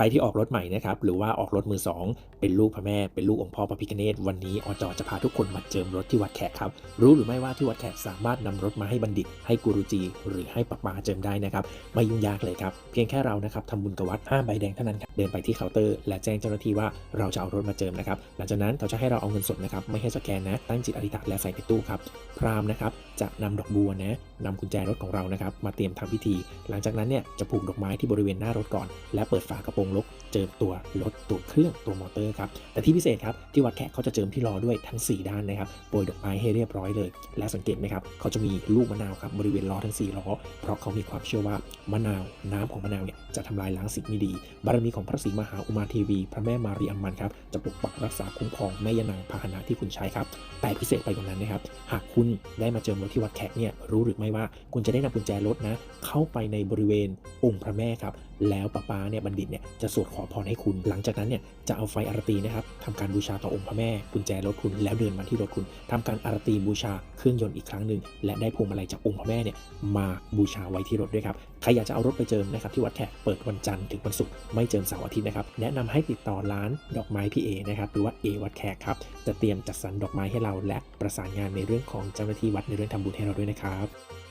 ใครที่ออกรถใหม่นะครับหรือว่าออกรถมือสองเป็นลูกพระแม่ เป็นลูกองค์พ่อพระพิฆเนศวันนี้อจจะพาทุกคนมาเจิมรถที่วัดแขกครับ รู้หรือไม่ว่าที่วัดแขกสามารถนำรถมาให้บัณฑิต ให้กูรูจี หรือให้ปะปาเจิมได้นะครับ ไม่ยุ่งยากเลยครับ เพียงแค่เรานะครับทำบุญกับวัด5ใบแดงเท่านั้นครับเดินไปที่เคาน์เตอร์ และแจ้งเจ้าหน้าที่ว่าเราจะเอารถมาเจิมนะครับหลังจากนั้นเขาจะให้เราเอาเงินสดนะครับไม่ให้สแกนนะตั้งจิตอธิษฐานและใส่ในตู้ครับพราหมณ์นะครับจะนำดอกบัวนะนำกุญแจรถของเรานะครับมาเตรียมทำพิธี หลังจากนั้นเนี่ยจะผูกดอกไม้ที่บริเวณหน้ารถก่อน และเปิดฝากระโปรงรถเจิมตัวรถตัวเครื่องตัวมอเตอร์ครับแต่ที่พิเศษครับที่วัดแขกเขาจะเจิมที่ล้อด้วยทั้ง 4 ด้านนะครับโปรยดอกไม้ให้เรียบร้อยเลย และสังเกตไหมครับเขาจะมีลูกมะนาวครับบริเวณล้อทั้ง4ล้อเพราะเขามีความเชื่อว่ามะนาวน้ำของมะนาวเนี่ยจะทำลายล้างสิ่งไม่ดี บารมีของพระศรีมหาอุมาเทวี พระแม่มารีอัมมันครับจะปกปักรักษาคุ้มครองแม่ยานางพาหนะที่คุณใช้ครับแต่พิเศษไปกว่านั้นนะครับหากคุณได้มาเจิมรถที่วัดแขกเนี่ยรู้หรือไม่ว่าคุณจะได้นำกุญแจรถนะเข้าไปในบริเวณองค์พระแม่ครับแล้วป้าป้าเนี่ยบัณฑิตเนี่ยจะสวดขอพรให้คุณ หลังจากนั้นเนี่ยจะเอาไฟอารตีนะครับทำการบูชาต่อองค์พระแม่กุญแจรถคุณแล้วเดินมาที่รถคุณทำการอารตีบูชาเครื่องยนต์อีกครั้งหนึ่งและได้พวงมาลัยจากองค์พระแม่เนี่ยมาบูชาไว้ที่รถด้วยครับใครอยากจะเอารถไปเจิมนะครับที่วัดแขกเปิดวันจันทร์ถึงวันศุกร์ไม่เจิมเสาร์อาทิตย์นะครับแนะนำให้ติดต่อร้านดอกไม้พี่เอนะครับหรือว่าเอวัดแขกครับจะเตรียมจัดสรรดอกไม้ให้เรา และประสานงานในเรื่องของเจ้าหน้าที่วัดในเรื่องทำบุญให้เราด้วยนะครับ